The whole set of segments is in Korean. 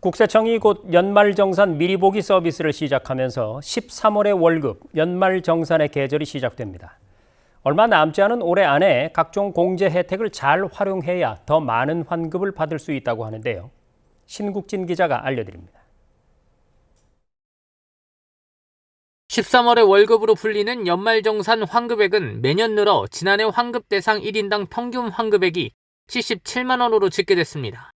국세청이 곧 연말정산 미리보기 서비스를 시작하면서 13월의 월급, 연말정산의 계절이 시작됩니다. 얼마 남지 않은 올해 안에 각종 공제 혜택을 잘 활용해야 더 많은 환급을 받을 수 있다고 하는데요. 신국진 기자가 알려드립니다. 13월의 월급으로 불리는 연말정산 환급액은 매년 늘어 지난해 환급 대상 1인당 평균 환급액이 77만 원으로 집계됐습니다.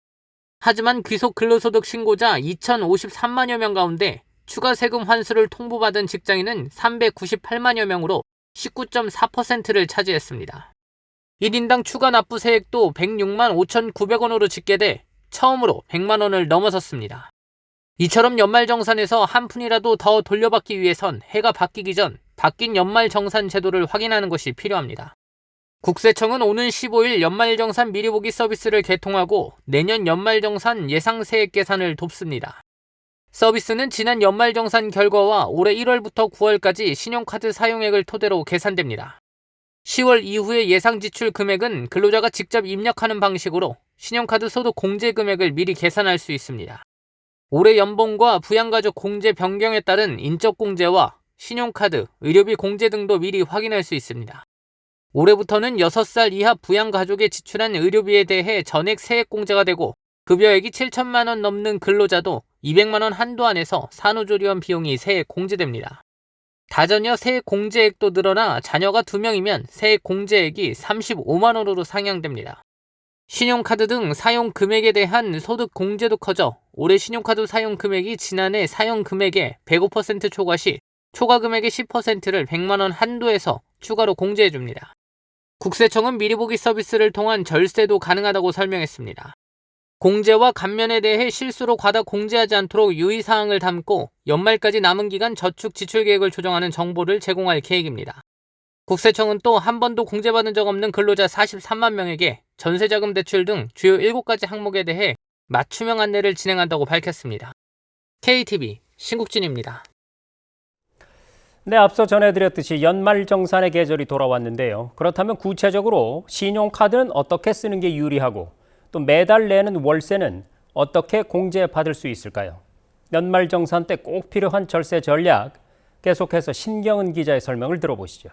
하지만 귀속 근로소득 신고자 2,053만여 명 가운데 추가 세금 환수를 통보받은 직장인은 398만여 명으로 19.4%를 차지했습니다. 1인당 추가 납부 세액도 106만 5,900원으로 집계돼 처음으로 100만 원을 넘어섰습니다. 이처럼 연말정산에서 한 푼이라도 더 돌려받기 위해선 해가 바뀌기 전 바뀐 연말정산 제도를 확인하는 것이 필요합니다. 국세청은 오는 15일 연말정산 미리보기 서비스를 개통하고 내년 연말정산 예상 세액 계산을 돕습니다. 서비스는 지난 연말정산 결과와 올해 1월부터 9월까지 신용카드 사용액을 토대로 계산됩니다. 10월 이후의 예상 지출 금액은 근로자가 직접 입력하는 방식으로 신용카드 소득 공제 금액을 미리 계산할 수 있습니다. 올해 연봉과 부양가족 공제 변경에 따른 인적 공제와 신용카드, 의료비 공제 등도 미리 확인할 수 있습니다. 올해부터는 6살 이하 부양 가족에 지출한 의료비에 대해 전액 세액 공제가 되고 급여액이 7천만 원 넘는 근로자도 200만 원 한도 안에서 산후조리원 비용이 세액 공제됩니다. 다자녀 세액 공제액도 늘어나 자녀가 2명이면 세액 공제액이 35만 원으로 상향됩니다. 신용카드 등 사용 금액에 대한 소득 공제도 커져 올해 신용카드 사용 금액이 지난해 사용 금액의 105% 초과 시 초과 금액의 10%를 100만 원 한도에서 추가로 공제해 줍니다. 국세청은 미리 보기 서비스를 통한 절세도 가능하다고 설명했습니다. 공제와 감면에 대해 실수로 과다 공제하지 않도록 유의사항을 담고 연말까지 남은 기간 저축 지출 계획을 조정하는 정보를 제공할 계획입니다. 국세청은 또 한 번도 공제받은 적 없는 근로자 43만 명에게 전세자금 대출 등 주요 7가지 항목에 대해 맞춤형 안내를 진행한다고 밝혔습니다. KTV 신국진입니다. 네, 앞서 전해드렸듯이 연말정산의 계절이 돌아왔는데요. 그렇다면 구체적으로 신용카드는 어떻게 쓰는 게 유리하고 또 매달 내는 월세는 어떻게 공제받을 수 있을까요? 연말정산 때 꼭 필요한 절세 전략 계속해서 신경은 기자의 설명을 들어보시죠.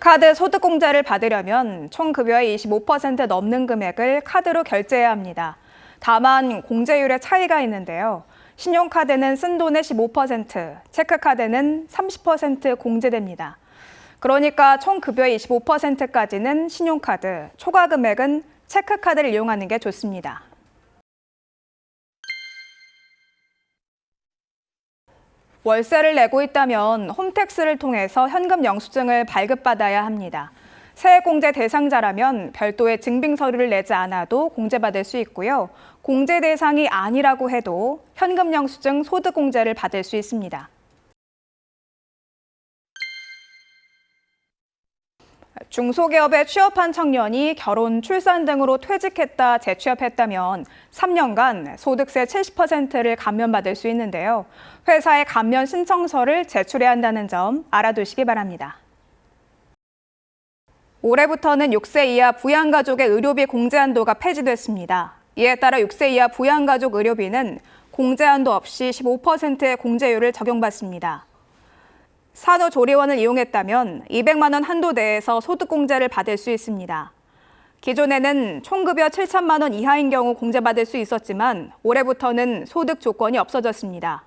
카드 소득 공제를 받으려면 총 급여의 25% 넘는 금액을 카드로 결제해야 합니다. 다만 공제율의 차이가 있는데요. 신용카드는 쓴 돈의 15%, 체크카드는 30% 공제됩니다. 그러니까 총 급여의 25%까지는 신용카드, 초과 금액은 체크카드를 이용하는 게 좋습니다. 월세를 내고 있다면 홈택스를 통해서 현금 영수증을 발급받아야 합니다. 세액공제 대상자라면 별도의 증빙 서류를 내지 않아도 공제받을 수 있고요. 공제 대상이 아니라고 해도 현금 영수증 소득 공제를 받을 수 있습니다. 중소기업에 취업한 청년이 결혼, 출산 등으로 퇴직했다 재취업했다면 3년간 소득세 70%를 감면받을 수 있는데요. 회사에 감면 신청서를 제출해야 한다는 점 알아두시기 바랍니다. 올해부터는 6세 이하 부양가족의 의료비 공제 한도가 폐지됐습니다. 이에 따라 6세 이하 부양가족 의료비는 공제 한도 없이 15%의 공제율을 적용받습니다. 산후조리원을 이용했다면 200만 원 한도 내에서 소득공제를 받을 수 있습니다. 기존에는 총급여 7천만 원 이하인 경우 공제받을 수 있었지만 올해부터는 소득 조건이 없어졌습니다.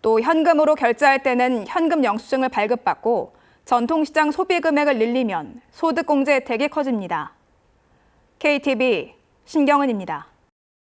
또 현금으로 결제할 때는 현금 영수증을 발급받고 전통시장 소비 금액을 늘리면 소득공제 혜택이 커집니다. KTV 신경은입니다.